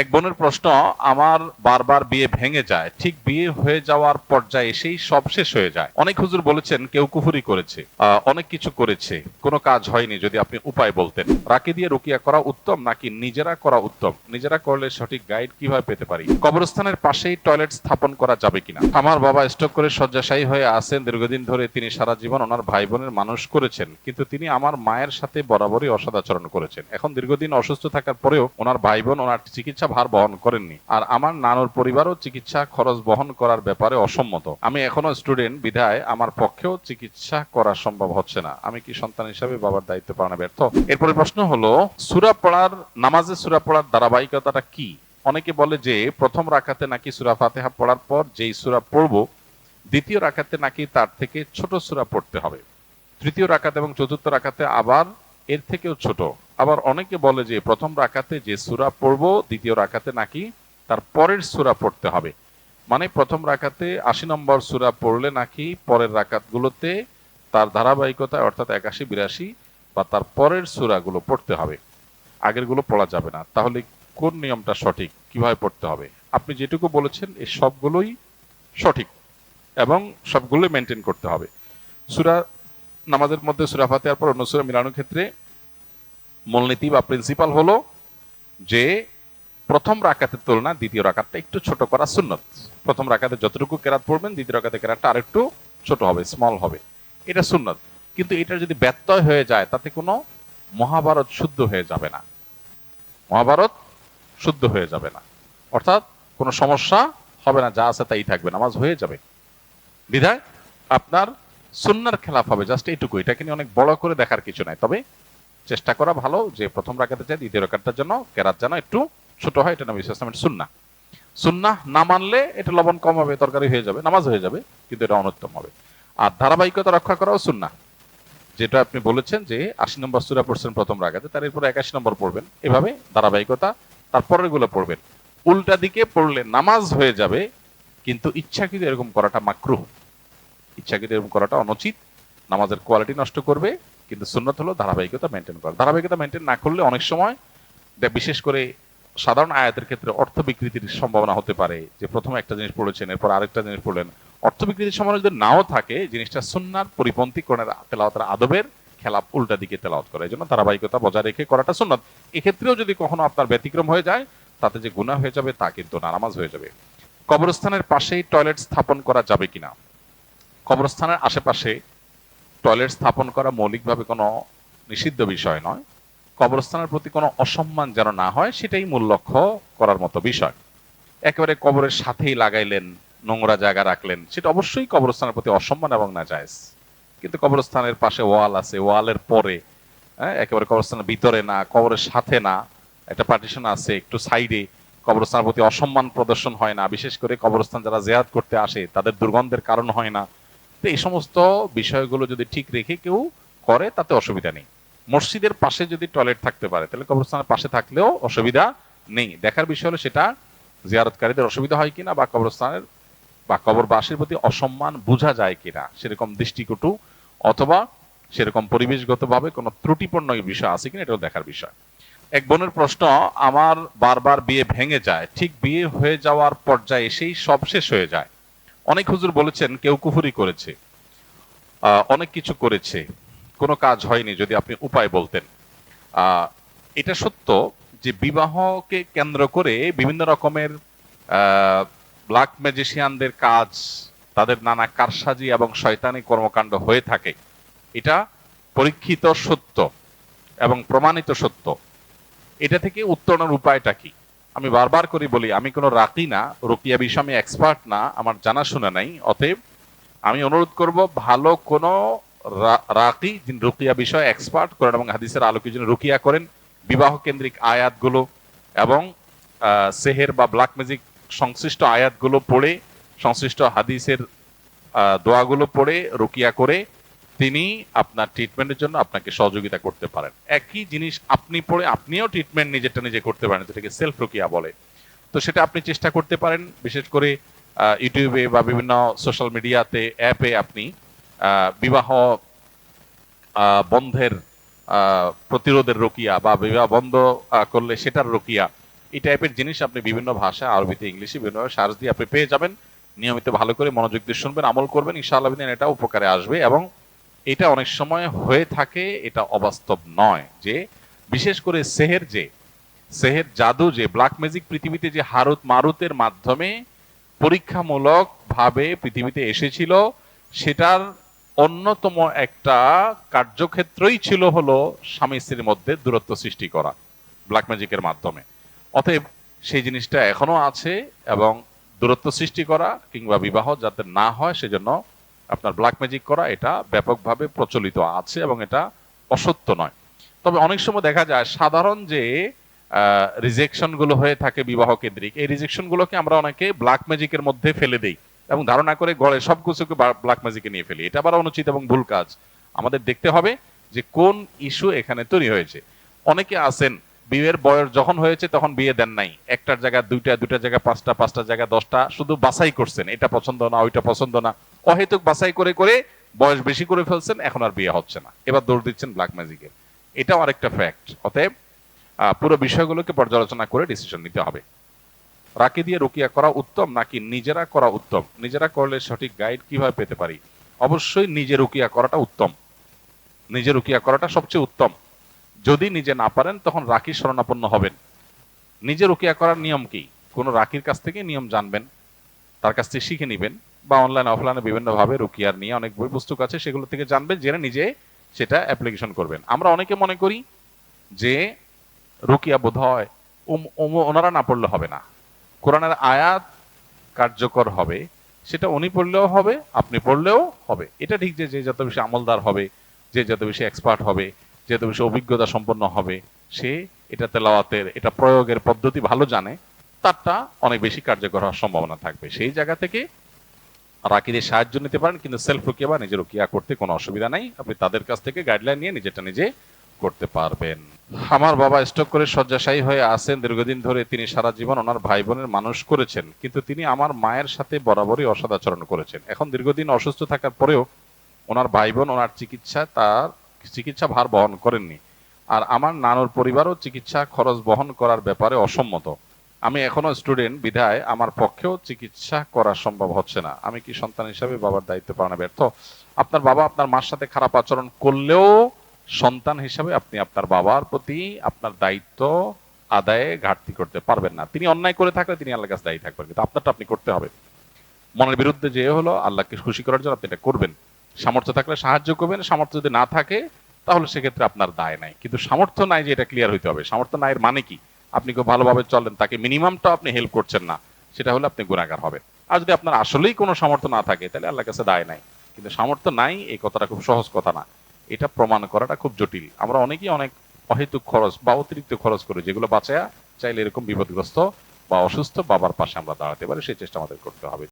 এক বোনের প্রশ্ন, আমার বারবার বিয়ে ভেঙে যায়, ঠিক বিয়ে হয়ে যাওয়ার পর্যায়ে এসেই সব শেষ হয়ে যায়। অনেক হুজুর বলেছেন, কেউ কুফুরি করেছে অনেক কিছু করেছে, কোনো কাজ হয়নি যদি আপনি উপায় বলতেন। রাকে দিয়ে রুকিয়া করা উত্তম নাকি নিজেরা করা উত্তম? নিজেরা করলে সঠিক গাইড কীভাবে পেতে পারি? কবরস্থানের পাশেই টয়লেট স্থাপন করা যাবে কিনা? আমার বাবা স্ট্রোক করে শয্যাশায়ী হয়ে আছেন, দীর্ঘদিন ধরে তিনি সারা জীবন ওনার ভাই বোনের মানুষ করেছেন, কিন্তু তিনি আমার মায়ের সাথে বরাবরই অসদাচরণ করেছেন। এখন দীর্ঘদিন অসুস্থ থাকার পরেও ওনার ভাই বোন ওনার চিকিৎসা ভার বহন করেননি। আর আমার নানুর পরিবারও চিকিৎসা খরচ বহন করার ব্যাপারে অসম্মত। আমি এখনও স্টুডেন্ট, বিধায় আমার পক্ষেও চিকিৎসা করা সম্ভব হচ্ছে না। আমি কি সন্তান হিসাবে বাবার দায়িত্ব পালনে ব্যর্থ? এরপরে প্রশ্ন হলো সুরা পড়ার নামাজে সুরা পড়ার ধারাবাহিকতাটা কি? অনেকে বলে যে, প্রথম রাখাতে নাকি সুরা ফাতেহা পড়ার পর যেই সুরা পড়ব, দ্বিতীয় রাখাতে নাকি তার থেকে ছোট সুরা পড়তে হবে। তৃতীয় রাকাতে এবং চতুর্থ রাখাতে আবার এর থেকেও ছোট। আবার অনেকে বলে যে প্রথম রাকাতে যে সুরা পড়ব, দ্বিতীয় রাকাতে নাকি তার পরের সুরা পড়তে হবে। মানে প্রথম রাকাতে আশি নম্বর সুরা পড়লে নাকি পরের রাকাতগুলোতে তার ধারাবাহিকতা অর্থাৎ একাশি, বিরাশি বা তার পরের সুরাগুলো পড়তে হবে। আগেরগুলো পড়া যাবে না। তাহলে কোন নিয়মটা সঠিক? কীভাবে পড়তে হবে? আপনি যেটুকু বলেছেন এই সবগুলোই সঠিক এবং সবগুলোই মেনটেন করতে হবে। সুরা নামাজের মধ্যে সুরা ফাতিহার পর অন্য সুরা মিলানোর ক্ষেত্রে মূলনীতি বা প্রিন্সিপাল হলো যে প্রথম রাকাতের তুলনায় দ্বিতীয় রাকাতটা একটু ছোট করা সুন্নত। প্রথম রাকাতে যতটুকু কেরাত পড়বেন, দ্বিতীয় রাকাতে কেরাতটা আরেকটু ছোট হবে স্মল হবে। এটা সুন্নত। কিন্তু এটা যদি ব্যত্যয় হয়ে যায়, তাতে কোনো মহাভারত শুদ্ধ হয়ে যাবে না। মহাভারত শুদ্ধ হয়ে যাবে না। অর্থাৎ কোনো সমস্যা হবে না, যা আছে তাই থাকবে, নামাজ হয়ে যাবে। বিধায় আপনার সুন্নার খেলাফ হবে, জাস্ট এইটুকু এটাকে নিয়ে অনেক বড় করে দেখার কিছু নাই। তবে চেষ্টা করা ভালো, যে প্রথম রাখাতে চাই দ্বিতীয় রাখাটার জন্য কেরাত যেন একটু ছোট হয়, এটা নবী ইসলামের সুন্না সুন্না না মানলে এটা লবণ কম হবে, তরকারি হয়ে যাবে, নামাজ হয়ে যাবে, কিন্তু এটা অনুত্তম হবে। আর ধারাবাহিকতা রক্ষা করাও সুন্না যেটা আপনি বলেছেন যে আশি নম্বর সুরা পড়ছেন প্রথম রাখাতে, তার এরপরে একাশি নম্বর পড়বেন। এভাবে ধারাবাহিকতা তারপরেরগুলো পড়বেন। উল্টা দিকে পড়লে নামাজ হয়ে যাবে, কিন্তু ইচ্ছাকৃত এরকম করাটা মাকরুহ। ইচ্ছাকৃত এরকম করাটা অনুচিত। নামাজের কোয়ালিটি নষ্ট করবে কিন্তু সুন্নত হলো ধারাবাহিকতা মেনটেন করা। ধারাবাহিকতা মেনটেন না করলে অনেক সময় বিশেষ করে সাধারণ আয়াতের ক্ষেত্রে অর্থ বিকৃতির সম্ভাবনা হতে পারে। যে প্রথমে একটা জিনিস পড়েছেন, এরপর আরেকটা জিনিস পড়লেন। অর্থ বিকৃতির সম্ভাবনা যদি নাও থাকে, জিনিসটা সুন্নার পরিপন্থী কোরআনের তেলাওয়াতের আদবের খেলাপ উল্টা দিকে তেলাওয়াত করে। এই জন্য ধারাবাহিকতা বজায় রেখে করাটা সুন্নত। এক্ষেত্রেও যদি কখনো আপনার ব্যতিক্রম হয়ে যায়, তাতে যে গুনাহ হয়ে যাবে, তা কিন্তু না নামাজ হয়ে যাবে। কবরস্থানের পাশেই টয়লেট স্থাপন করা যাবে কিনা? কবরস্থানের আশেপাশে টয়লেট স্থাপন করা মৌলিকভাবে কোনো নিষিদ্ধ বিষয় নয়। কবরস্থানের প্রতি কোনো অসম্মান যেন না হয় সেটাই মূল লক্ষ্য করার মতো বিষয়। একেবারে কবরের সাথেই লাগাইলেন নোংরা জায়গা রাখলেন সেটা অবশ্যই কবরস্থানের প্রতি অসম্মান এবং না যায় কিন্তু কবরস্থানের পাশে ওয়াল আছে ওয়ালের পরে হ্যাঁ, একেবারে কবরস্থানের ভিতরে না কবরের সাথে না একটা পার্টিশন আছে একটু সাইডে কবরস্থানের প্রতি অসম্মান প্রদর্শন হয় না বিশেষ করে কবরস্থান যারা জেয়াদ করতে আসে তাদের দুর্গন্ধের কারণ হয় না। তো এই সমস্ত বিষয়গুলো যদি ঠিক রেখে কেউ করে, তাতে অসুবিধা নেই। মসজিদের পাশে যদি টয়লেট থাকতে পারে, তাহলে কবরস্থানের পাশে থাকলেও অসুবিধা নেই। দেখার বিষয় হলো সেটা জিয়ারতকারীদের অসুবিধা হয় কিনা বা কবরস্থানের বা কবরবাসীর প্রতি অসম্মান বোঝা যায় কিনা, সেরকম দৃষ্টিকটু অথবা সেরকম পরিবেশগতভাবে কোনো ত্রুটিপূর্ণ বিষয় আছে কিনা, এটাও দেখার বিষয়। এক বোনের প্রশ্ন, আমার বারবার বিয়ে ভেঙে যায়, ঠিক বিয়ে হয়ে যাওয়ার পর্যায়ে এসেই সব শেষ হয়ে যায়। অনেক হুজুর বলেছেন, কেউ কুফুরি করেছে অনেক কিছু করেছে, কোনো কাজ হয়নি যদি আপনি উপায় বলতেন। এটা সত্য যে বিবাহকে কেন্দ্র করে বিভিন্ন রকমের ব্ল্যাক ম্যাজিশিয়ানদের কাজ, তাদের নানা কারসাজি এবং শয়তানি কর্মকাণ্ড হয়ে থাকে। এটা পরীক্ষিত সত্য এবং প্রমাণিত সত্য। এটা থেকে উত্তরণের উপায়টা কি? আমি বারবার করে বলি, আমি কোনো রাকি না রুকিয়া বিষয়ে আমি এক্সপার্ট না, আমার জানাশোনা নাই, অতএব আমি অনুরোধ করব ভালো কোনো রাকি যিনি রুকিয়া বিষয়ে এক্সপার্ট করেন এবং হাদিসের আলোকে যিনি রুকিয়া করেন বিবাহ কেন্দ্রিক আয়াতগুলো এবং সেহের বা ব্ল্যাক ম্যাজিক সংশ্লিষ্ট আয়াতগুলো পড়ে, সংশ্লিষ্ট হাদিসের দোয়াগুলো পড়ে, রুকিয়া করে তিনি আপনার ট্রিটমেন্টের জন্য আপনাকে সহযোগিতা করতে পারেন। একই জিনিস আপনি পড়ে আপনিও ট্রিটমেন্ট নিজেরটা নিজে করতে পারেন, যেটাকে সেলফ রুকিয়া বলে। তো সেটা আপনি চেষ্টা করতে পারেন, বিশেষ করে ইউটিউবে বা বিভিন্ন সোশ্যাল মিডিয়াতে অ্যাপে আপনি বিবাহ বন্ধের প্রতিরোধের রকিয়া বা বিবাহ বন্ধ করলে সেটার রকিয়া, এই টাইপের জিনিস আপনি বিভিন্ন ভাষা আরবিতে, ইংলিশে বিভিন্ন সার্চ দিয়ে আপনি পেয়ে যাবেন। নিয়মিত ভালো করে মনোযোগ দিয়ে শুনবেন, আমল করবেন, ইনশাআল্লাহ এটা উপকারে আসবে এবং এটা অনেক সময় হয়ে থাকে, এটা অবাস্তব নয় যে, বিশেষ করে সেহের যে, সেহের জাদু যে ব্ল্যাক ম্যাজিক পৃথিবীতে যে হারুত মারুতের মাধ্যমে পরীক্ষামূলক ভাবে পৃথিবীতে এসেছিল, সেটার অন্যতম একটা কার্যক্ষেত্রই ছিল হলো স্বামী স্ত্রীর মধ্যে দূরত্ব সৃষ্টি করা ব্ল্যাক ম্যাজিকের মাধ্যমে। অতএব সেই জিনিসটা এখনও আছে এবং দূরত্ব সৃষ্টি করা কিংবা বিবাহ যাতে না হয় সেজন্য আপনার ব্ল্যাক ম্যাজিক করা, এটা ব্যাপকভাবে প্রচলিত আছে এবং এটা অসত্য নয়। তবে অনেক সময় দেখা যায় সাধারণ যে রিজেকশনগুলো হয়ে থাকে বিবাহ কেন্দ্রিক, এই রিজেকশন গুলোকে আমরা অনেকে ব্ল্যাক ম্যাজিকের মধ্যে ফেলে দেই এবং ধারণা করে গড়ে সব কিছুকে ব্ল্যাক ম্যাজিকে নিয়ে ফেলি। এটা আবার অনুচিত এবং ভুল কাজ। আমাদের দেখতে হবে যে কোন ইস্যু এখানে তৈরি হয়েছে। অনেকে আছেন বিয়ের বয়স যখন হয়েছে তখন বিয়ে দেন নাই। একটার জায়গায় দুইটা দুইটা জায়গায় পাঁচটা পাঁচটা জায়গায় দশটা, শুধু বাছাই করছেন। এটা পছন্দ না, ওইটা পছন্দ না। অহেতুক বাছাই করে করে বয়স বেশি করে ফেলছেন, এখন আর বিয়ে হচ্ছে না। এবার দৌড় দিচ্ছেন ব্ল্যাক ম্যাজিকে এটাও আরেকটা ফ্যাক্ট অতএব পুরো বিষয়গুলোকে পর্যালোচনা করে ডিসিশন নিতে হবে। রাকি দিয়ে রুকিয়া করা উত্তম নাকি নিজেরা করা উত্তম? নিজেরা করলে সঠিক গাইড কীভাবে পেতে পারি? অবশ্যই নিজে রুকিয়া করাটা উত্তম। নিজে রুকিয়া করাটা সবচেয়ে উত্তম। যদি নিজে না পারেন, তখন রাখির শরণাপন্ন হবেন। নিজে রুকিয়া করার নিয়ম কি? কোনো রাখির কাছ থেকে নিয়ম জানবেন, তার কাছ থেকে শিখে নেবেন, বা অনলাইন অফলাইনে বিভিন্নভাবে রুকিয়ার নিয়ে অনেক বই পুস্তক আছে, সেগুলো থেকে জানবেন, জেনে নিজে সেটা অ্যাপ্লিকেশন করবেন। আমরা অনেকে মনে করি যে রুকিয়া বোধ হয় ওনারা না পড়লে হবে না। কোরআনের আয়াত কার্যকর হবে, সেটা উনি পড়লেও হবে, আপনি পড়লেও হবে। এটা ঠিক যে যে যত বেশি আমলদার হবে, যে যত বেশি এক্সপার্ট হবে যে যত বেশি অভিজ্ঞতা সম্পন্ন হবে, সে এটা তেলাওয়াতের, এটা প্রয়োগের পদ্ধতি ভালো জানে, তারটা অনেক বেশি কার্যকর হওয়ার সম্ভাবনা থাকবে। সেই জায়গা থেকে রাকিদের সাহায্য নিতে পারেন, কিন্তু সেলফ রুকিয়া বা নিজের রুকিয়া করতে কোনো অসুবিধা নাই। আপনি তাদের কাছ থেকে গাইডলাইন নিয়ে নিজেরটা নিজে করতে পারবেন। আমার বাবা স্টক করে শয্যাশায়ী হয়ে আছেন। দীর্ঘদিন ধরে তিনি সারা জীবন ওনার ভাই বোনের মানুষ করেছেন, কিন্তু তিনি আমার মায়ের সাথে বরাবরই অসদাচরণ করেছেন। এখন দীর্ঘদিন অসুস্থ থাকার পরেও ওনার ভাই বোন ওনার চিকিৎসা তার চিকিৎসা ভার বহন করেননি। আর আমার নানুর পরিবারও চিকিৎসা খরচ বহন করার ব্যাপারে অসম্মত। আমি এখনও স্টুডেন্ট, বিধায় আমার পক্ষেও চিকিৎসা করা সম্ভব হচ্ছে না। আমি কি সন্তান হিসাবে বাবার দায়িত্ব পালনে ব্যর্থ? আপনার বাবা আপনার মার সাথে খারাপ আচরণ করলেও সন্তান হিসাবে আপনি আপনার বাবার প্রতি আপনার দায়িত্ব আদায়ে ঘাটতি করতে পারবেন না। তিনি অন্যায় করে থাকলে তিনি আল্লাহর কাছে দায়ী থাকবেন, কিন্তু আপনারটা আপনি করতে হবে। মনের বিরুদ্ধে যে হলো আল্লাহকে খুশি করার জন্য আপনি এটা করবেন। সামর্থ্য থাকলে সাহায্য করবেন, সামর্থ্য যদি না থাকে, তাহলে সেক্ষেত্রে আপনার দায় নাই। কিন্তু সামর্থ্য নাই যে এটা ক্লিয়ার হইতে হবে। সামর্থ্য নাই এর মানে কি? আপনি খুব ভালোভাবে চলেন, তাকে মিনিমামটা আপনি হেল্প করছেন না, সেটা হলে আপনি গুণাগার হবেন। আর যদি আপনার আসলেই কোনো সামর্থ্য না থাকে, তাহলে আল্লাহর কাছে দায় নাই। কিন্তু সামর্থ্য নাই, এই কথাটা খুব সহজ কথা না। এটা প্রমাণ করাটা খুব জটিল। আমরা অনেকেই অনেক অহেতুক খরচ বা অতিরিক্ত খরচ করি, যেগুলো বাঁচায়া চাইলে এরকম বিপদগ্রস্ত বা অসুস্থ বাবার পাশে আমরা দাঁড়াতে পারি, সেই চেষ্টা আমাদের করতে হবে।